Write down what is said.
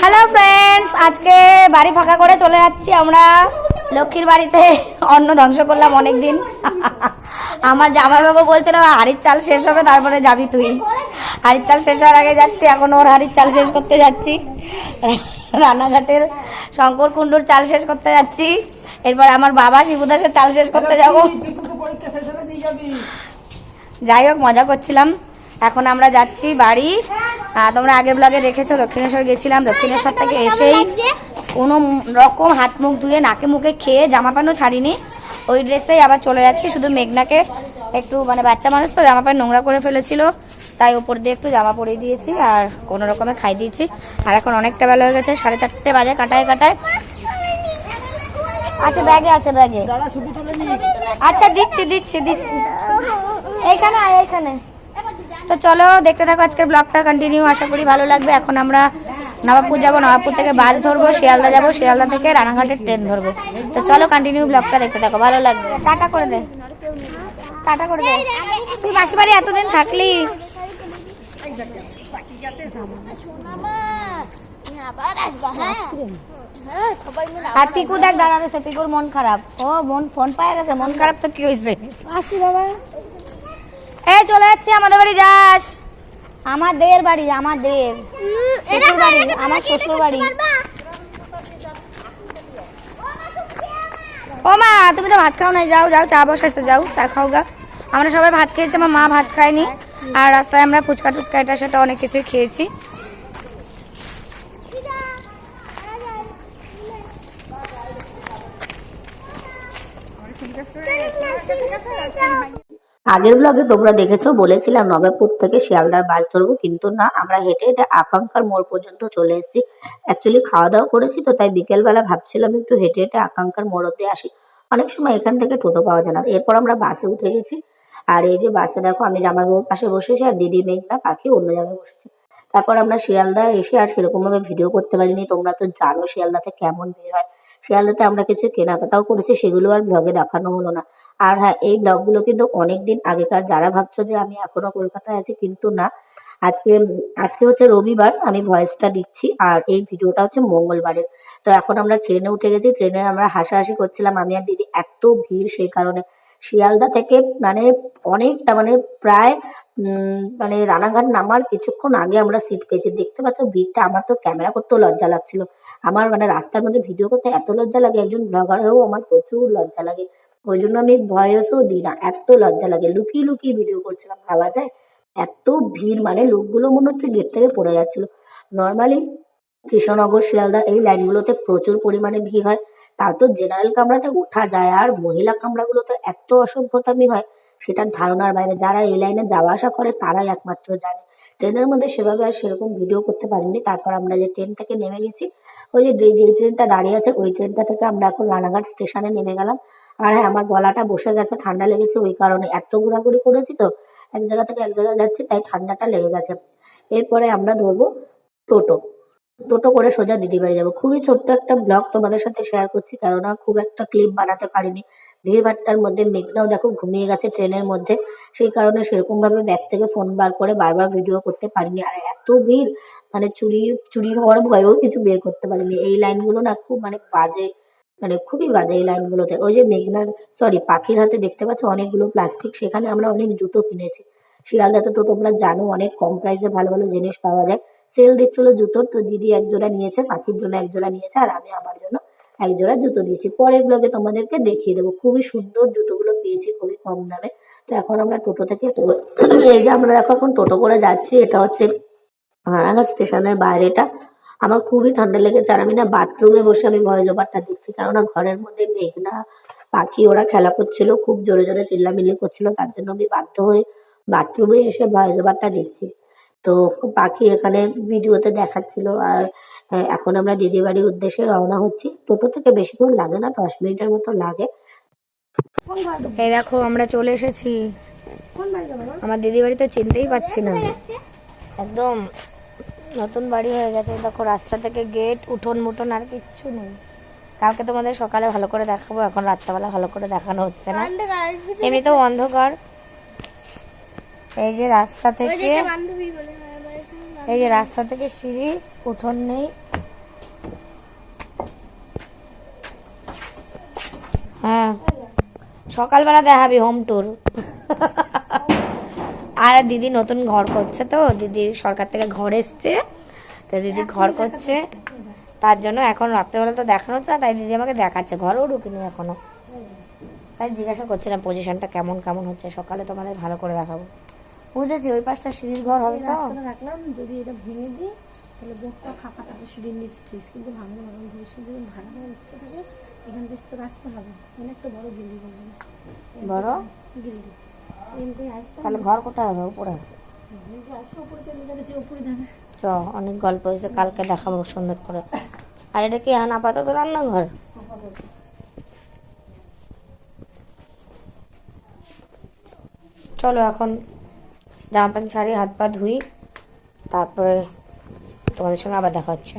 Hello friends আজকে বাড়ি ফাঁকা করে চলে যাচ্ছি আমরা। লক্ষ্মীর বাড়িতে অন্ন ধ্বংস করলাম অনেক দিন আমার জামাইবাবু বলছিল হাড়ির চাল শেষ হবে, তারপরে যাবি তুই। হাড়ির চাল শেষ হওয়ার আগে যাচ্ছি, এখন ওর হাড়ির চাল শেষ করতে যাচ্ছি। রানাঘাটের শঙ্কর কুণ্ডুর চাল শেষ করতে যাচ্ছি। এরপর আমার বাবা শিবুদাসের চাল শেষ করতে যাব। যাই হোক, মজা করছিলাম। এখন আমরা যাচ্ছি বাড়ি। তোমরা আগের ব্লগে দেখেছ দক্ষিণেশ্বর গেছিলাম। দক্ষিণেশ্বর থেকে এসেই কোনো রকম হাত মুখ ধুয়ে নাকে মুখে খেয়ে জামা প্যান্টও ছাড়িনি। ওই ড্রেসেই আবার চলে যাচ্ছি শুধু মেঘনাকে একটু মানে বাচ্চা মানুষ তো জামা প্যান্ট নোংরা করে ফেলেছিল। তাই উপর দিয়ে একটু জামা পরিয়ে দিয়েছি আর কোনো রকমে খাই দিয়েছি। আর এখন অনেকটা বেলা হয়ে গেছে সাড়ে চারটে বাজে কাটায় কাটায়। আচ্ছা ব্যাগে আছে ব্যাগে। আচ্ছা দিচ্ছি দিচ্ছি দিচ্ছি। এইখানে আয় এইখানে। তো চলো, দেখতে থাকো, আজকের ব্লগটা কন্টিনিউ আশা করি ভালো লাগবে। এখন আমরা নবাবপুর যাব। নবাবপুর থেকে বাস ধরবো, শিয়ালদা যাব। শিয়ালদা থেকে রানাঘাটের ট্রেন ধরবো। তো চলো কন্টিনিউ ব্লগটা দেখতে থাকো। ভালো লাগবে। টাটা করে দে। টাটা করে দে। তুই বাসি বাড়ি এতদিন থাকলি। আর পিকু দেখ দাঁড়া রয়েছে। পিকুর মন খারাপ। ও, মন, ফোন পায় গেছে। মন খারাপ তো কি হয়েছে? আসি বাবা। এই চলে যাচ্ছি আমাদের বাড়ি যাস। আমাদের বাড়ি আমাদের। শ্বশুর বাড়ি আমার শ্বশুর বাড়ি। ও মা তুমি তো ভাত খাও না যাও যাও চা বসাইছে যাও চা খাও গা। আমরা সবাই ভাত খেয়েছি আমার মা ভাত খায়নি। আর রাস্তায় আমরা ফুচকা টুচকা এটা সেটা অনেক কিছুই খেয়েছি। আগের ব্লগে তোমরা দেখেছ, বলেছিলাম নবাবপুর থেকে শিয়ালদার বাস ধরবো, কিন্তু না, আমরা হেঁটে হেঁটে আকাঙ্ক্ষার মোড় পর্যন্ত চলে এসেছি। অ্যাকচুয়ালি খাওয়া দাওয়া করেছি তো, তাই বিকেলবেলা ভাবছিলাম একটু হেঁটে হেঁটে আকাঙ্ক্ষার মোড় অব্দি আসি। অনেক সময় এখান থেকে টোটো পাওয়া যায় না। এরপর আমরা বাসে উঠে গেছি। আর এই যে বাসে দেখো, আমি জামাইবাবুর পাশে বসেছি আর দিদি, মেঘনা, পাখি অন্য জায়গায় বসেছে। তারপর আমরা শিয়ালদা এসে আর সেরকম ভাবে ভিডিও করতে পারিনি। তোমরা তো জানো শিয়ালদাতে কেমন ভিড় হয়। শিয়ালদাতে আমরা কিছু কেনাকাটাও করেছি, সেগুলো আর ব্লগে দেখানো হলো না। আর হ্যাঁ এই ব্লগগুলো কিন্তু অনেকদিন আগেকার। যারা ভাবছ যে আমি এখনও কলকাতায় আছি, কিন্তু না। আজকে আজকে হচ্ছে রবিবার, আমি ভয়েসটা দিচ্ছি। আর এই ভিডিওটা হচ্ছে মঙ্গলবারের। তো এখন আমরা ট্রেনে উঠে গেছি। ট্রেনে আমরা হাসাহাসি করছিলাম। আমি আর দিদি এত ভিড় সেই কারণে। শিয়ালদা থেকে মানে অনেকটা মানে প্রায় মানে রানাঘাট নামার কিছুক্ষণ আগে আমরা সিট পেয়েছি। দেখতে পাচ্ছ ভিড়টা, আমার তো ক্যামেরা করতেও লজ্জা লাগছিল। আমার মানে রাস্তার মধ্যে ভিডিও করতে এত লজ্জা লাগে, একজন ব্লগার হয়েও আমার প্রচুর লজ্জা লাগে। ওই জন্য আমি ভয়েসও দিই না, এত লজ্জা লাগে। লুকিয়ে লুকিয়ে ভিডিও করছিলাম, ভাবা যায়? এত ভিড় মানে লোকগুলো মনে হচ্ছে গেট থেকে পড়ে যাচ্ছিল। নর্মালি কৃষ্ণনগর, শিয়ালদা এই লাইনগুলোতে প্রচুর পরিমাণে ভিড় হয়। তাও তো জেনারেল কামরাতে ওঠা যায়, আর মহিলা কামরাগুলোতে এত অসভ্যতামি হয়, সেটার ধারণার বাইরে যারা এই লাইনে যাওয়া আসা করে তারাই একমাত্র জানে। ট্রেনের মধ্যে সেভাবে আর সেরকম ভিডিও করতে পারিনি, তারপর আমরা যে ট্রেন থেকে নেমে গেছি, ওই যে যে ট্রেনটা দাঁড়িয়ে আছে, ওই ট্রেনটা থেকে আমরা এখন রানাঘাট স্টেশনে নেমে গেলাম। আর হ্যাঁ আমার গলাটা বসে গেছে, ঠান্ডা লেগেছে, ওই কারণে এত ঘোরাঘুরি করেছি তো, এক জায়গা থেকে এক জায়গায় যাচ্ছি, তাই ঠান্ডাটা লেগে গেছে। এরপরে আমরা ধরবো টোটো। টোটো করে সোজা দিদি বাড়ি যাব। খুবই ছোট্ট একটা ব্লগ তোমাদের সাথে শেয়ার করছি, কেননা খুব একটা ক্লিপ বানাতে পারিনি। ভিড়ভাট্টার মধ্যে মেঘনাও দেখো ঘুমিয়ে গেছে ট্রেনের মধ্যে। সেই কারণে সেরকম ভাবে ব্যাগ থেকে ফোন বার করে বারবার ভিডিও করতে পারিনি। আর এত ভিড় মানে চুরি চুরি হওয়ার ভয়েও কিছু বের করতে পারিনি। এই লাইনগুলো না খুব মানে বাজে মানে খুবই বাজে এই লাইনগুলোতে ওই যে মেঘনার সরি পাখির হাতে দেখতে পাচ্ছ অনেকগুলো প্লাস্টিক সেখানে আমরা অনেক জুতো কিনেছি। শিয়ালদাতে তো তোমরা জানো অনেক কম প্রাইসে ভালো ভালো জিনিস পাওয়া যায়। সেল দিচ্ছিল জুতোর, তো দিদি এক জোড়া নিয়েছে, পাখির জন্য এক জোড়া নিয়েছে, আর আমি আমার জন্য এক জোড়া জুতো নিয়েছি পরের ব্লগে তোমাদেরকে দেখিয়ে দেবো। খুবই সুন্দর জুতোগুলো পেয়েছি, খুবই কম দামে। তো এখন আমরা টোটো থেকে এই যে আমরা দেখো এখন টোটো করে যাচ্ছি, এটা হচ্ছে রানাঘাট স্টেশনের বাইরেটা। আমার খুবই ঠান্ডা লেগেছে, আর আমি না বাথরুমে বসে আমি ভয়েস ওভারটা দিচ্ছি কেননা ঘরের মধ্যে মেঘনা পাখি ওরা খেলা করছিল, খুব জোরে জোরে চিল্লামিল্লি করছিল, তার জন্য আমি বাধ্য হয়ে বাথরুমে এসে ভয়েস ওভারটা দিচ্ছি তো পাখি এখানে ভিডিওতে দেখাচ্ছিল। আর আহ, এখন আমরা দিদি বাড়ির উদ্দেশ্যে রওনা হচ্ছি। টোটো থেকে বেশিক্ষণ লাগে না দশ মিনিটের মতো লাগে। এই দেখো আমরা চলে এসেছি। আমার দিদি বাড়ি তো চিনতেই পাচ্ছি না। একদম নতুন বাড়ি হয়ে গেছে। দেখো রাস্তা থেকে গেট উঠোন মুঠোন আর কিচ্ছু নেই। কালকে তোমাদের সকালে ভালো করে দেখাবো এখন রাত্রেবেলা ভালো করে দেখানো হচ্ছে না। এমনিতেও অন্ধকার। এই যে রাস্তা থেকে এই যে রাস্তা থেকে সিঁড়ি উঠোন নেই। হ্যাঁ। সকালবেলা দেখাবি হোম ট্যুর আর দিদি নতুন ঘর করছে তো দিদির সরকার থেকে ঘর এসছে। তো দিদি ঘর করছে। তার জন্য এখন রাত্রেবেলা তো দেখানো হচ্ছে না তাই দিদি আমাকে দেখাচ্ছে। ঘরেও ঢুকিনি এখনও। তাই জিজ্ঞাসা করছিলাম পজিশনটা কেমন কেমন হচ্ছে? সকালে তোমাদের ভালো করে দেখাবো। বুঝেছি ওই পাশটা সিঁড়ির ঘর হবে তো? রাস্তাটা রাখলাম যদি এটা ভেঙে দিই তাহলে বোকটা ফাঁকা থাকে সিঁড়ির নিচ টিস কিন্তু ভাঙবো না কারণ ভবিষ্যতে যদি দেওয়ার ইচ্ছে থাকে এখান থেকে তো রাস্তা হবে মানে একটা বড় গিল্লি করবে বড়? গিল্লি। তাহলে ঘর কোথায় হবে উপরে? চ অনেক গল্প হয়েছে কালকে দেখাবো সুন্দর করে। আর এটা কি এখন আপাতত রান্নাঘর? চলো এখন জামা প্যান্ট ছাড়ি হাত পা ধুই তারপরে তোমাদের সঙ্গে আবার দেখা হচ্ছে।